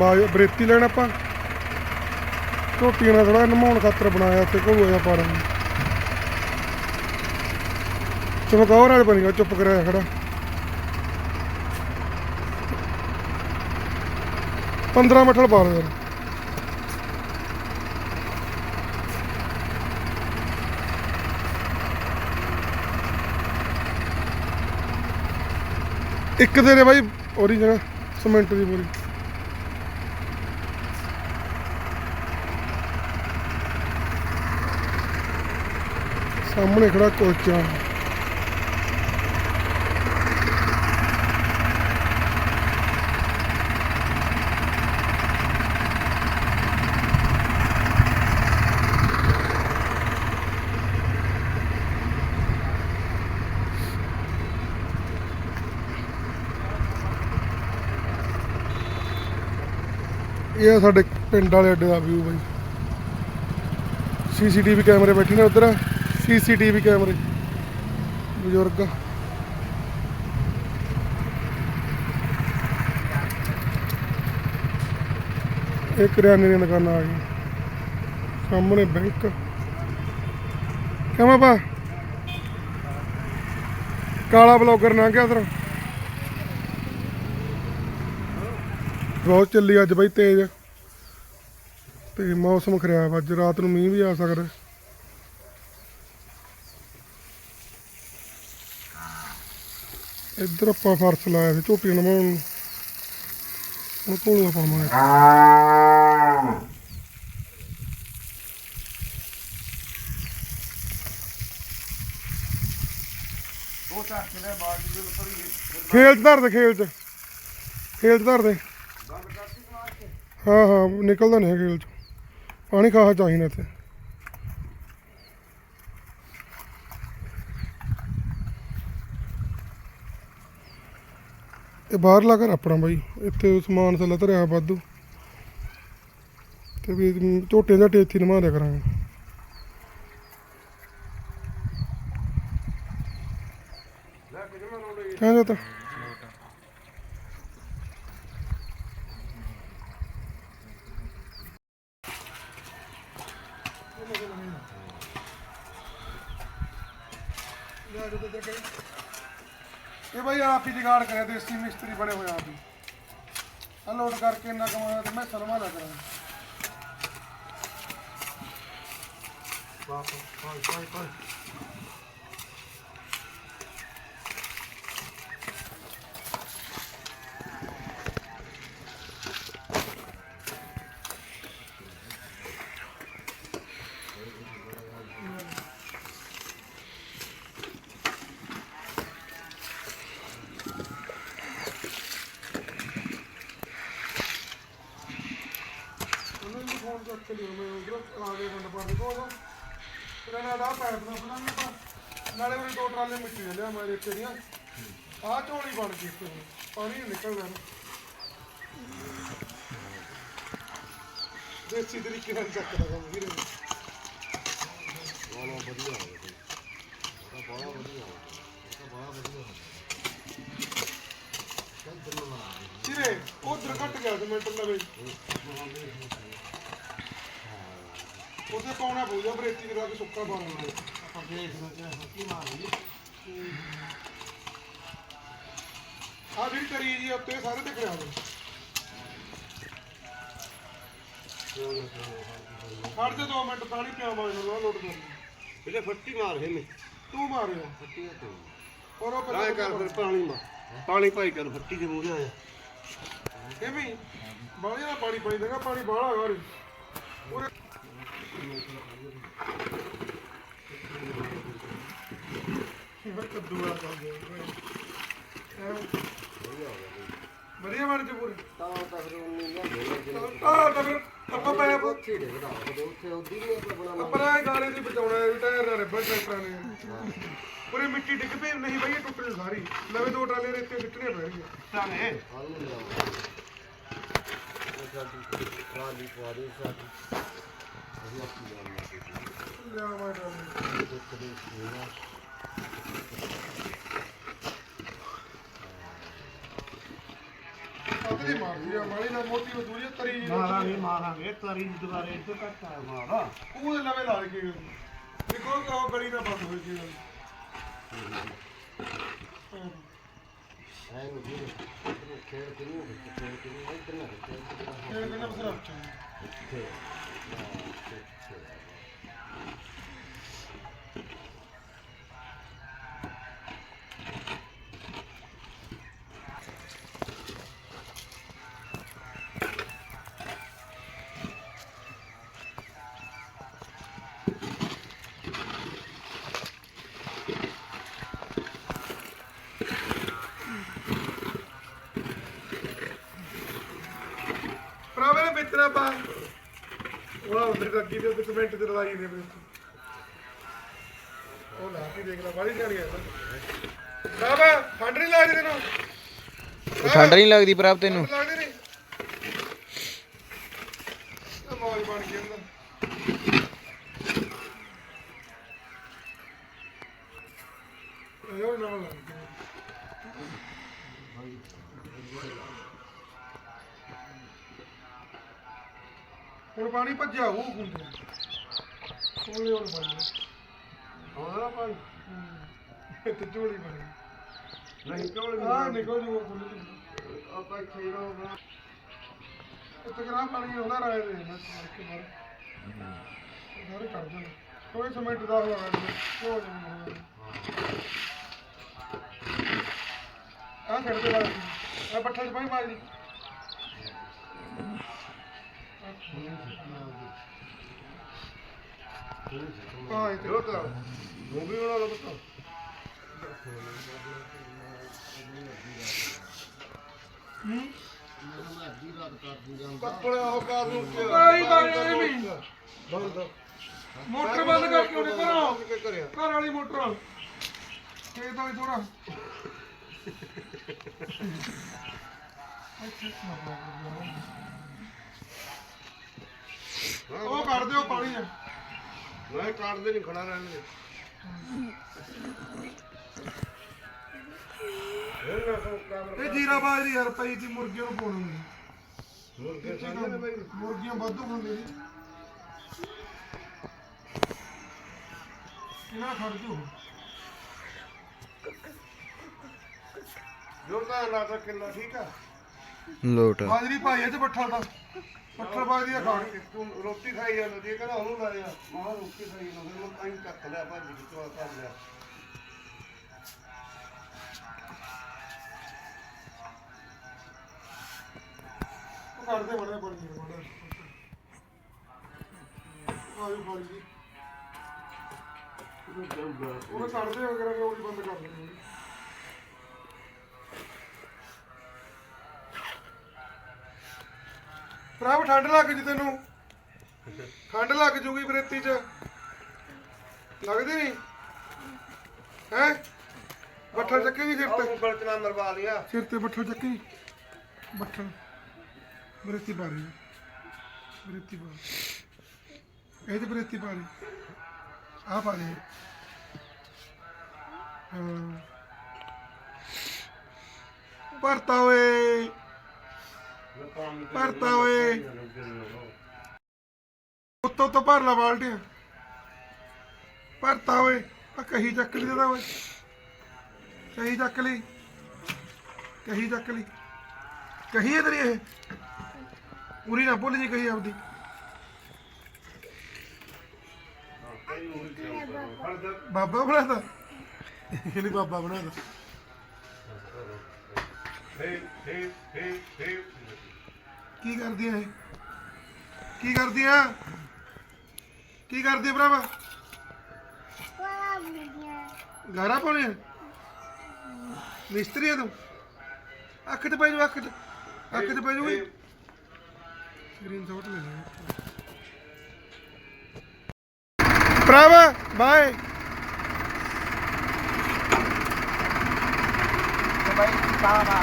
ਬਾਜ ਬਰੇਤੀ ਲੈਣ ਆਪਾਂ। ਝੋਟੀਆਂ ਨਾਲ ਥੋੜਾ ਨਮਾਉਣ ਖਾਤਰ ਬਣਾਇਆ ਤੇ ਘੋਲੂ ਜਿਹਾ ਪਾ ਰਹੇ ਚਮਕਾਓ ਰਾਜ ਬਣੀਗਾ ਚੁੱਪ ਕਰਿਆ ਖੜਾ। 15 ਮੱਠਲ ਪਾ ਲਓ ਯਾਰ। ਇੱਕ ਦੇ ਦੇ ਬਾਈ ਓਰੀਜਨਲ ਸੀਮੈਂਟ ਦੀ ਪੂਰੀ। ਸਾਹਮਣੇ ਖੜਾ ਕੋਚਾ ਇਹ ਆ ਸਾਡੇ ਪਿੰਡ ਵਾਲੇ ਅੱਡੇ ਦਾ ਵਿਊ ਬਾਈ। ਸੀਸੀਟੀਵੀ ਕੈਮਰੇ ਬੈਠੇ ਨੇ ਉਧਰ। ਸੀਸੀਟੀਵੀ ਕੈਮਰੇ। ਬਜ਼ੁਰਗ। ਇਹ ਕਰਿਆਨੇ ਦੀਆਂ ਦੁਕਾਨਾਂ ਆ ਗਈਆਂ। ਸਾਹਮਣੇ ਬੈਂਕ। ਕਿਵੇਂ ਬਾ ਕਾਲਾ ਬਲੌਗਰ ਨਾ ਗਿਆ ਉਧਰ ਬਹੁਤ ਚੱਲੀ ਅੱਜ ਬਈ ਤੇਜ਼। ਤੇ ਮੌਸਮ ਖਰਾਬ, ਅੱਜ ਰਾਤ ਨੂੰ ਮੀਂਹ ਵੀ ਆ ਸਕਦਾ। ਇੱਧਰ ਆਪਾਂ ਫਰਸ਼ ਲਾਇਆ ਸੀ ਝੋਟੀਆਂ ਨਮਾਉਣ ਨੂੰ ਹੁਣ ਧੋਲੂਆ ਪਾਵਾਂਗੇ ਖੇਲ ਚ ਧਰ ਦੇ, ਖੇਲ ਚ। ਖੇਲ ਚ ਧਰ ਦੇ। ਹਾਂ ਹਾਂ, ਨਿਕਲਦਾ ਨਹੀਂ ਹੈ ਖੇਲ ਚ। ਪਾਣੀ ਖਾਹਾ ਚਾਹੀਦਾ ਇੱਥੇ। ਇਹ ਬਾਹਰਲਾ ਘਰ ਆਪਣਾ ਬਾਈ। ਇੱਥੇ ਸਮਾਨ ਥੱਲੇ ਧਰਿਆ ਵਾਧੂ। ਤੇ ਵੀ ਝੋਟੇ ਝਾਟੇ ਇੱਥੇ ਨਮਾ ਦਿਆ ਕਰਾਂਗੇ। ਲੈ ਕੇ ਜਮਾ ਜਗਾੜ ਕਰਿਆ, ਦੇਸੀ ਮਿਸਤਰੀ ਬੜੇ ਹੋਏ ਆਪ ਹੀ ਆ ਕਰਕੇ ਇੰਨਾ ਕਮਾਇਆ ਤੇ ਮੈਂ ਸਲਮਾ ਲਾ ਕਰਾਂ ਬਾਪ ਕੋਈ ਕੋਈ ਕੋਈ ਉਹਨਾਂ ਨੂੰ ਫੋਨ ਕਰਕੇ ਲਿਓ ਮੈਂ ਉਧਰ ਆ ਗਏ ਬੰਦ ਪਾ ਦੇ ਕੋਲ ਫਿਰ ਇਹਨਾਂ ਦਾ ਪੈਪ ਦਾ ਬਣਾਉਣਾ ਆਪਾਂ। ਨਾਲੇ ਉਹ ਦੋ ਟਰਾਲੇ ਮਿੱਟੀ ਦੇ ਲਿਆ ਮੈਂ ਰੇਤੇ ਦੀਆਂ। ਆਹ ਝੋਲੀ ਬਣ ਗਈ ਹੁਣ। ਪਾਣੀ ਨਿਕਲਦਾ ਦੇਸੀ ਤਰੀਕੇ ਨਾਲ ਚੱਕਦਾ ਕੰਮ ਵੀਰੇ। ਵੀਰੇ ਉਧਰ ਘਟ ਗਿਆ ਸੀਮੈਂਟ ਲਵੇ ਉਹਦੇ ਪਾਉਣਾ ਪਊਗਾ ਬਰੇਤੀ ਦੇ ਕੇ ਸੁੱਕਾ ਪਾਉਣਾ ਆਪਾਂ ਦੇਖ ਸਕਦੇ ਕੀ ਮਾਰੀ ਆ ਜਿਹੜੀ ਤਰੀ ਜੀ ਉੱਤੇ ਸਾਰੇ ਤੇ ਕਰਾ ਦੇ ਖੜ ਜਾ ਦੋ ਮਿੰਟ ਪਾਣੀ ਪਿਆਵਾਂਗੇ ਨਾ ਲੋਡ ਕਰ ਇਹਨੇ ਫੱਟੀ ਮਾਰ ਹੈ ਮੈਂ ਤੂੰ ਮਾਰਿਆ। ਫੱਟੀ ਤੇ। ਔਰ ਉਹ ਰਾਏ ਕਰ ਫਿਰ ਪਾਣੀ ਮਾ ਪਾਣੀ ਭਾਈ ਕਰ ਫੱਟੀ ਦੇ ਮੂਹਰੇ ਆਇਆ। ਐਵੇਂ ਬਾਲੀ ਦਾ ਪਾਣੀ ਪਾਈ ਦੇਗਾ ਪਾਣੀ ਬਾਹਲਾ ਰੇ ਉਰੇ ਇਹ ਕੱਦੂ ਵਧੀਆ ਬਣ ਤੇ ਪੂਰੇ। ਤਾਂ ਤਾਂ ਫਿਰ ਉਹ ਨਹੀਂ ਨਾ ਆ ਤਾਂ ਫਿਰ ਆਪਾਂ ਪਏ ਉੱਥੇ ਦੇ ਬਣਾ ਉੱਥੇ ਉਦੀ ਨਹੀਂ ਆਪਣਾ ਪਰ ਇਹ ਗਾਲੇ ਦੀ ਬਚਾਉਣਾ ਹੈ ਟਾਇਰ ਨਾਲ ਰੱਬੜ ਟਰੈਕਟਰਾਂ ਨੇ। ਪੂਰੇ ਮਿੱਟੀ ਡਿੱਗ ਪਈ, ਨਹੀਂ ਬਈ, ਇਹ ਟੁੱਟ ਸਾਰੀ। ਨਵੇਂ ਦੋ ਟਰਾਲੇ ਰੇਤੇ ਸਿੱਟਣੇ ਪੈਣਗੇ ਚਾਲੇ ਟਰਾਲੀ ਪਾ ਸਾਡੀ ਵਧੀਆ ਕੀ ਦੇ ਸੇਵਾ ਦੀ ਮਾਰਦੀ ਆ ਮਾਲੀ ਨਾਲ ਮੋਟੀ ਨੂੰ ਦੂਰੀ ਤਰੀ ਮਾਰਾਂਗੇ ਮਾਰਾਂਗੇ ਤਰੀ ਦੀ ਦੁਬਾਰੇ ਇੱਥੇ ਕੱਟ ਆ ਮਾਰਾ। ਉਹਦੇ ਲਵੇ ਲਾ ਕੇ ਦੇਖੋ ਕਹੋ ਗਲੀ ਨਾ ਬੰਦ ਹੋਈ ਜੀ ਐ ਨੂੰ ਜੀ ਖੇਡ ਕਰੂ ਖੇਡ ਕਰੂ ਇੱਧਰ ਨਾ ਖੇਡ ਇਹ ਬਸਰਾ ਭਰਾਵੇ ਨੇ ਵਿੱਚ ਨਾ ਪਾ ਉਹ ਉਧਰ ਗੱਗੀ ਦੇ ਉੱਤੇ ਕਮੈਂਟ ਤੇ ਲਗਾਈ ਨੇ ਉਹ ਲਾ ਕੇ ਦੇਖ ਲੈ ਬਾਲੀ ਜਾਣੀ ਆ ਭਰਾਵਾ ਠੰਡ ਨਹੀਂ ਲੱਗਦੀ ਤੈਨੂੰ? ਠੰਡ ਨਹੀਂ ਲੱਗਦੀ ਪ੍ਰਭ ਤੈਨੂੰ। ਲੱਗਦੀ ਨਹੀਂ? ਇਹ ਮੌਜ ਬਣ ਗਈ ਅੰਦਰ ਇਹ ਉਹ ਨਾਲ ਲੱਗ ਹੁਣ ਪਾਣੀ ਭੱਜਿਆ ਉਹ ਹੁੰਦੇ ਕੋਲੇ ਹੁਣ ਪਾਣੀ ਹੋਣਾ ਭਾਈ। ਤੇ ਝੋਲੀ ਬਣੀ। ਨਹੀਂ ਕਿਉਂ ਆ ਨਿਕਲ ਜੂਗਾ ਖੁੱਲੀ ਆਪਾਂ ਇੱਥੇ ਹੀ ਰਹੋ ਇੱਥੇ ਕਰਾ ਪਾਣੀ ਆਉਂਦਾ ਰਾਏ ਦੇ ਨਾ ਮਾਰ ਕੇ ਮਾਰ ਸਾਰੇ ਕਰ ਦੇਣਾ ਕੋਈ ਸਮੇਂਟ ਦਾ ਹੋਣਾ ਨਹੀਂ। ਕੋਈ ਨਹੀਂ ਆ ਛੱਡ ਦੇ ਬਾਅਦ ਆ ਪੱਠਾ ਚ ਪਾਣੀ ਮਾਰ ਦੀ ਆ ਇਹ ਤੇ ਜੋ ਤਾਂ ਮੂਵੀ ਬਣਾ ਲਓ ਬਤਾ ਹੂੰ ਅੱਧੀ ਉਹ ਕਰ ਨੂੰ ਕੋਈ ਗੱਲ ਨਹੀਂ ਬੰਦ ਮੋਟਰ ਬੰਦ ਕਰਕੇ ਉਹਨੇ ਘਰੋਂ ਘਰ ਵਾਲੀ ਮੋਟਰ ਖੇਤ ਵਾਲੀ ਥੋੜਾ ਉਹ ਕੱਢ ਦਿਓ ਪਾਣੀ। ਚ ਮੈਂ ਕਾਟਦੇ ਨਹੀਂ ਖੜਾ ਰਹਿਣਗੇ ਇਹ ਜੀਰਾ ਬਾਜਰੀ ਯਾਰ ਪਈ ਸੀ ਮੁਰਗੀਆਂ ਨੂੰ ਪਾਉਣੀ ਮੁਰਗੇ ਸੰਦੇ ਨੇ ਬਈ ਮੁਰਗੀਆਂ ਵਾਧੂ ਖਾਂਦੇ ਨੇ। ਇਹਨਾਂ ਖੜ ਜੂ ਜੋ ਤਾਂ ਲਾ ਤਾਂ ਕਿੰਨਾ ਠੀਕ ਆ। ਲੋਟ ਬਾਜਰੀ ਪਾਈ ਇਹ ਤੇ ਬੱਠਲ ਦਾ ਬੱਠਲ ਬਾਜਰੀ ਦਾ ਖਾਣ ਕਿ। ਤੂੰ ਰੋਟੀ ਖਾਈ ਜਾਂਦਾ ਜੀ ਕਹਿੰਦਾ ਉਹਨੂੰ ਲਾਇਆ ਮਾਂ ਰੋਟੀ ਖਾਈ ਜਾਂਦਾ ਮੈਂ ਪਾਣੀ ਚੱਕ ਲਿਆ ਭੱਜ ਚਵਾ ਕਰ ਲਿਆ। ਉਹ ਕੱਢਦੇ ਬੜੇ ਬੜੀ ਬੜੇ ਆਜੋ ਫੜ ਜੀ। ਉਹ ਕੱਢਦੇ ਵਗੈਰਾ ਰੋਟੀ ਬੰਦ ਕਰ ਦਿੰਦੇ। ਪ੍ਰਭ ਠੰਡ ਲੱਗ ਜੀ ਤੈਨੂੰ? ਠੰਡ ਲੱਗ ਜੂਗੀ ਬਰੇਤੀ ਚ। ਲੱਗਦੀ ਨਹੀਂ? ਹੈ? ਬੱਠਲ ਚੱਕੇ ਨਹੀਂ ਸਿਰ ਉਹ ਤੇ ਉਂਗਲ ਚ ਨਾ ਮਰਵਾ ਲਿਆ। ਸਿਰ ਤੇ ਬੱਠਲ ਚੱਕੀ। ਬੱਠਲ ਬਰੇਤੀ ਪਾ ਰਹੀ। ਬਰੇਤੀ ਪਾ ਇਹ ਤੇ ਬਰੇਤੀ ਪਾ ਰਹੀ। ਆ ਪਾ ਰਹੀ। ਹਾਂ। ਭਰਤਾ ਓਏ। ਭਰਤਾ ਓਏ। ਉੱਤੋਂ ਤੋਂ ਭਰ ਲਾ ਬਾਲਟੀਆਂ। ਭਰਤਾ ਓਏ ਆ ਕਹੀ ਚੱਕ ਲਈ ਦਾ ਓਏ। ਕਹੀ ਚੱਕ ਲਈ। ਕਹੀ ਚੱਕ ਲਈ। ਕਹੀ ਹੈ ਇਹ? ਪੂਰੀ ਨਾ ਭੁੱਲ ਜੀ ਕਹੀ ਆਪਦੀ। ਬਾਬਾ ਬਣਾਦਾ ਇਹਨੇ ਬਾਬਾ ਬਣਾਦਾ ਹੇ ਹੇ ਹੇ ਹੇ। ਕੀ ਕਰਦੀ ਆ ਇਹ? ਕੀ ਕਰਦੀ ਆ ਕੀ ਕਰਦੀ ਆ ਭਰਾਵਾ? ਗਾਰਾ ਪਾਉਣੇ ਆ? ਮਿਸਤਰੀ ਤੂੰ? ਅੱਖ ਤੇ ਪੈ ਜਾ ਅੱਖ ਤੇ ਅੱਖ ਤੇ ਪੈ ਜਾ ਓਏ। ਸਕਰੀਨ ਸ਼ਾਟ ਲੈ ਲੈ। ਭਰਾਵਾ ਬਾਏ। ਬਾਈ ਤਾਂ ਮਾਰ ਤਾਂ